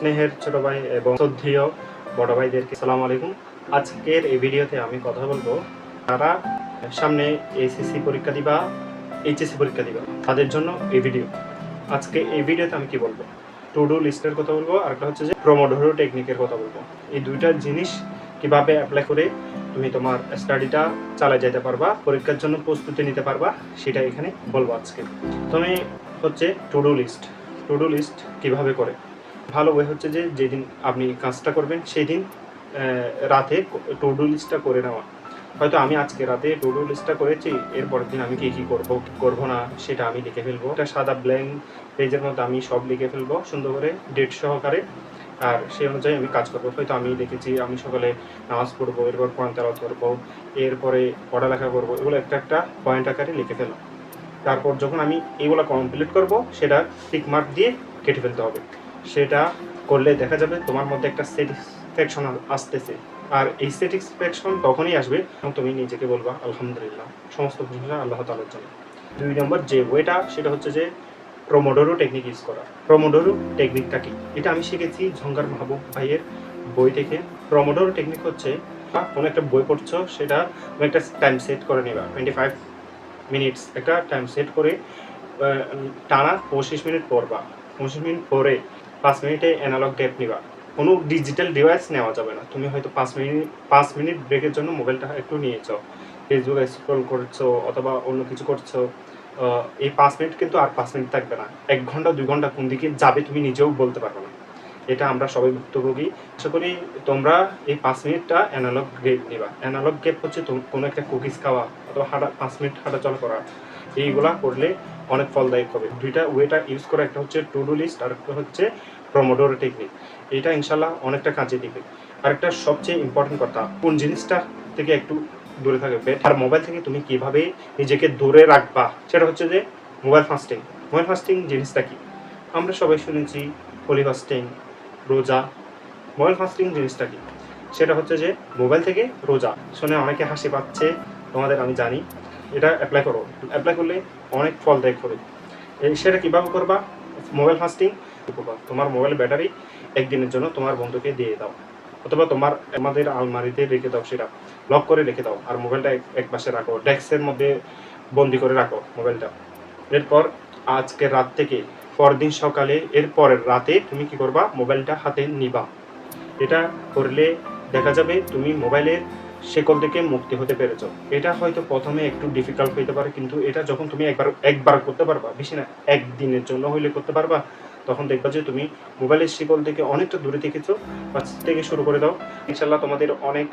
স্নেহের ছোট ভাই এবং শ্রদ্ধেয় বড় ভাইদেরকে সালাম আলাইকুম। আজকের এই ভিডিওতে আমি কথা বলব তারা সামনে এসএসসি পরীক্ষা দিবা এইচএসসি পরীক্ষা দিবা, তাদের জন্য এই ভিডিও। আজকে এই ভিডিওতে আমি কি বলব? টু ডু লিস্টের কথা বলব আর একটা হচ্ছে যে প্রমোডোরো টেকনিকের কথা বলব। এই দুইটা জিনিস কীভাবে অ্যাপ্লাই করে তুমি তোমার স্টাডিটা চালিয়ে যেতে পারবা, পরীক্ষার জন্য প্রস্তুতি নিতে পারবা, সেটা এখানে বলব আজকে। তুমি হচ্ছে to do list to do list কীভাবে করে? ভালো ওয়ে হচ্ছে যে, যেদিন আপনি কাজটা করবেন সেই দিন রাতে টু ডু লিস্টটা করে নেওয়া। হয়তো আমি আজকে রাতে টু ডু লিস্টটা করেছি, এরপরের দিন আমি কী কী করব করব না, সেটা আমি লিখে ফেলব। একটা সাদা ব্ল্যাঙ্ক পেজের মধ্যে আমি সব লিখে ফেলব, সুন্দর করে ডেট সহকারে। আর সেই অনুযায়ী আমি কাজ করব। হয়তো আমি লিখেছি আমি সকালে নামাজ পড়ব, এরপর কোরআন তেলাওয়াত করব, এরপরে পড়ালেখা করব, এগুলো একটা একটা পয়েন্ট আকারে লিখে ফেলো তারপর যখন আমি এগুলো কমপ্লিট করব, সেটা টিক মার্ক দিয়ে কেটে ফেলতে হবে। সেটা করলে দেখা যাবে তোমার মধ্যে একটা স্যাটিসফ্যাকশন আসতেছে। আর এই স্যাটিসফ্যাকশন তখনই আসবে তুমি নিজেকে বলবা, আলহামদুলিল্লাহ। সমস্ত প্রশংসা আল্লাহ তালার জন্য। দুই নম্বর যে ওয়েটা, সেটা হচ্ছে যে প্রমোডোরো টেকনিক ইউজ করা। প্রমোডোরো টেকনিকটা কি? এটা আমি শিখেছি ঝঙ্কার মাহবুব ভাইয়ের বই থেকে। প্রমোডোরো টেকনিক হচ্ছে কোনো একটা বই পড়ছো, সেটা তুমি একটা টাইম সেট করে নেবা। টোয়েন্টি ফাইভ মিনিটস একটা টাইম সেট করে টানা পঁচিশ মিনিট পড়বা। মিনিট পরে পাঁচ মিনিটে অ্যানালগ গ্যাপ নিবা। কোনো ডিজিটাল ডিভাইস নেওয়া যাবে না। তুমি হয়তো পাঁচ মিনিট পাঁচ মিনিট ব্রেকের জন্য মোবাইলটা একটু নিয়েছো। ফেসবুকে স্ক্রল করছ অথবা অন্য কিছু করছ। এই পাঁচ মিনিট কিন্তু আর পাঁচ মিনিট থাকবে না। এক ঘণ্টা, দুই ঘণ্টা কোন দিকে যাবে তুমি নিজেও বলতে পারবে না। এটা আমরা সবাই ভুক্তভোগী। আশা করি তোমরা এই পাঁচ মিনিটটা অ্যানালগ গেপ নিবা। অ্যানালগ গেপ হচ্ছে কোনো একটা কুকিজ খাওয়া অথবা হাঁটা, পাঁচ মিনিট হাঁটাচলা করা। এইগুলা করলে অনেক ফলদায়ক হবে। দুইটা ওয়েটা ইউজ করা, একটা হচ্ছে টু ডু লিস্ট আর একটা হচ্ছে প্রমোডোর টেকনিক এটা ইনশাল্লাহ অনেকটা কাজে দিবে। আর একটা সবচেয়ে ইম্পর্টেন্ট কথা, কোন জিনিসটা থেকে একটু দূরে থাকবে আর মোবাইল থেকে তুমি কীভাবে নিজেকে দূরে রাখবা, সেটা হচ্ছে যে মোবাইল ফাস্টিং মোবাইল ফাস্টিং জিনিসটা কি? আমরা সবাই শুনেছি হোলি ফাস্টিং রোজা। মোবাইল ফাস্টিং জিনিসটা কি? সেটা হচ্ছে যে মোবাইল থেকে রোজা। শুনে অনেকে হাসি পাচ্ছে, তোমাদের আমি জানি। এটা অ্যাপ্লাই করো। অ্যাপ্লাই করলে অনেক ফল দেয় করে সেটা কীভাবে করবা? মোবাইল ফাস্টিং করবা। তোমার মোবাইল ব্যাটারি একদিনের জন্য তোমার বন্ধুকে দিয়ে দাও। অথবা তোমার আমাদের আলমারিতে রেখে দাও সেটা। লক করে রেখে দাও। আর মোবাইলটা এক পাশে রাখো। ডেস্কের মধ্যে বন্দি করে রাখো মোবাইলটা এরপর আজকে রাত থেকে পরদিন সকালে, এর পরের রাতে তুমি কি করবা? মোবাইলটা হাতে নিবা। এটা করলে দেখা যাবে তুমি মোবাইলের শেকল থেকে মুক্তি হতে পেরেছ। এটা হয়তো প্রথমে একটু ডিফিকাল্ট হইতে পারে, কিন্তু এটা যখন তুমি একবার একবার করতে পারবা, বেশি না, একদিনের জন্য হইলে করতে পারবা, তখন দেখবা যে তুমি মোবাইলের শিকল থেকে অনেকটা দূরে থেকেছো বা থেকে শুরু করে দাও। ইনশাল্লাহ তোমাদের অনেক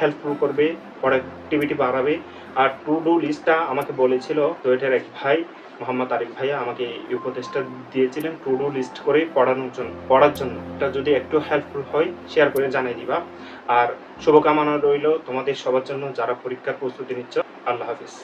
হেল্পফুল করবে প্রোডাক্টিভিটি বাড়াবে। আর টু ডু লিস্টটা আমাকে বলেছিল তো এটার এক ভাই মোহাম্মদ আরিফ ভাইয়া আমাকে এই উপদেশটা দিয়েছিলেন টু ডু লিস্ট করে পড়ানোর জন্য, পড়ার জন্য। এটা যদি একটু হেল্পফুল হয় শেয়ার করে জানিয়ে দিবা। আর শুভকামনা রইল তোমাদের সবার জন্য, যারা পরীক্ষার প্রস্তুতি নিচ্ছ। আল্লাহ হাফিজ।